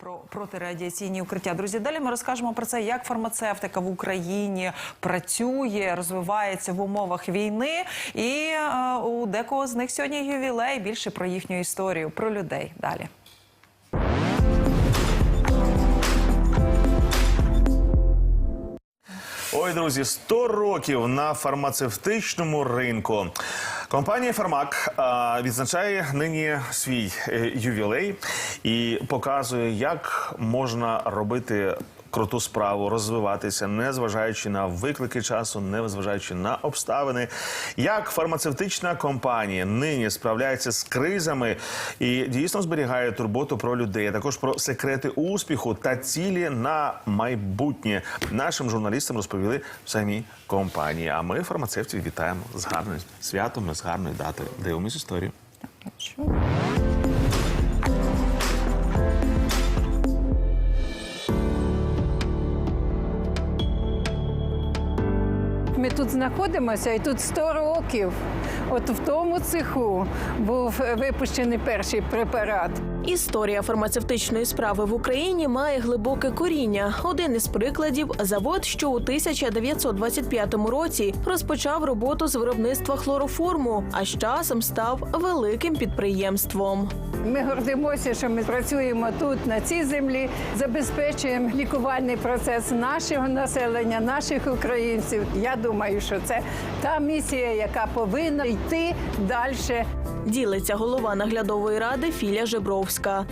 про протирадіаційні укриття. Друзі, далі ми розкажемо про це, як фармацевтика в Україні працює, розвивається в умовах війни. І е, у декого з них сьогодні ювілей. Більше про їхню історію, про людей. Далі. Ой, друзі, 100 років на фармацевтичному ринку. Компанія Фармак відзначає нині свій е, ювілей і показує, як можна робити круту справу, розвиватися, не зважаючи на виклики часу, не зважаючи на обставини. Як фармацевтична компанія нині справляється з кризами і дійсно зберігає турботу про людей, а також про секрети успіху та цілі на майбутнє. Нашим журналістам розповіли в самій компанії. А ми фармацевтів вітаємо з гарним святом, з гарної дати. Дивимось історію. Ми тут знаходимося, і тут 100 років. От в тому цеху був випущений перший препарат. Історія фармацевтичної справи в Україні має глибоке коріння. Один із прикладів завод, що у 1925 році розпочав роботу з виробництва хлороформу, а з часом став великим підприємством. Ми гордимося, що ми працюємо тут, на цій землі, забезпечуємо лікувальний процес нашого населення, наших українців. Я думаю, що це та місія, яка повинна йти далі. Ділиться голова наглядової ради Філя Жебровська.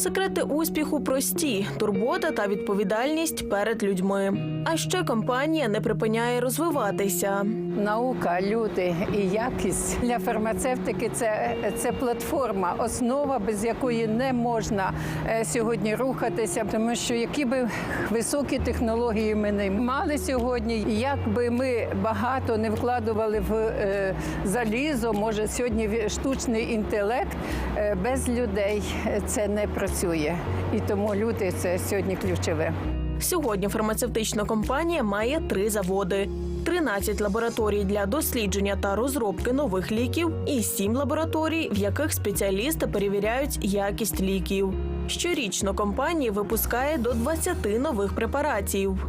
Секрети успіху прості: турбота та відповідальність перед людьми. А ще компанія не припиняє розвиватися. Наука, люди і якість для фармацевтики це, це платформа, основа, без якої не можна е, сьогодні рухатися. Тому що які би високі технології ми не мали сьогодні, як би ми багато не вкладували в е, залізо, може сьогодні штучний інтелект е, без людей це не працює. І тому люди це сьогодні ключове. Сьогодні фармацевтична компанія має три заводи. 13 лабораторій для дослідження та розробки нових ліків і 7 лабораторій, в яких спеціалісти перевіряють якість ліків. Щорічно компанія випускає до 20 нових препаратів.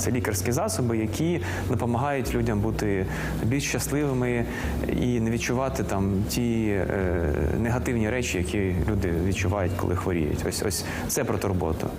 Це лікарські засоби, які допомагають людям бути більш щасливими і не відчувати там ті е, негативні речі, які люди відчувають, коли хворіють. Ось ось це про турботу.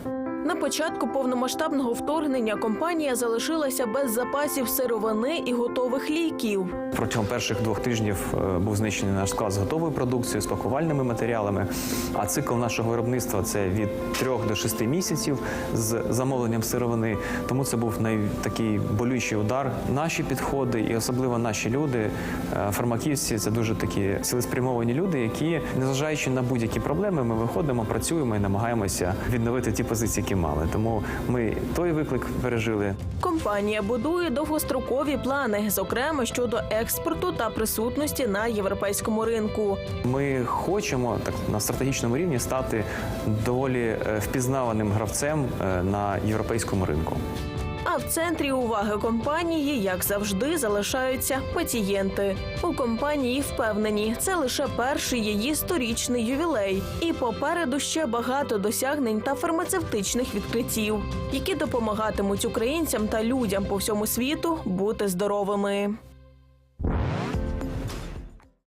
Початку повномасштабного вторгнення компанія залишилася без запасів сировини і готових ліків. Протягом перших двох тижнів е, був знищений наш склад з готовою продукцією, з пакувальними матеріалами. А цикл нашого виробництва це від трьох до шести місяців з замовленням сировини. Тому це був най такий болючий удар. Наші підходи, і особливо наші люди, е, фармаківці, це дуже такі цілеспрямовані люди, які, незважаючи на будь-які проблеми, ми виходимо, працюємо і намагаємося відновити ті позиції, які мали. Тому ми той виклик пережили. Компанія будує довгострокові плани, зокрема щодо експорту та присутності на європейському ринку. Ми хочемо так на стратегічному рівні стати доволі е, впізнаваним гравцем е, на європейському ринку. А в центрі уваги компанії, як завжди, залишаються пацієнти. У компанії впевнені, це лише перший її сторічний ювілей, і попереду ще багато досягнень та фармацевтичних відкриттів, які допомагатимуть українцям та людям по всьому світу бути здоровими.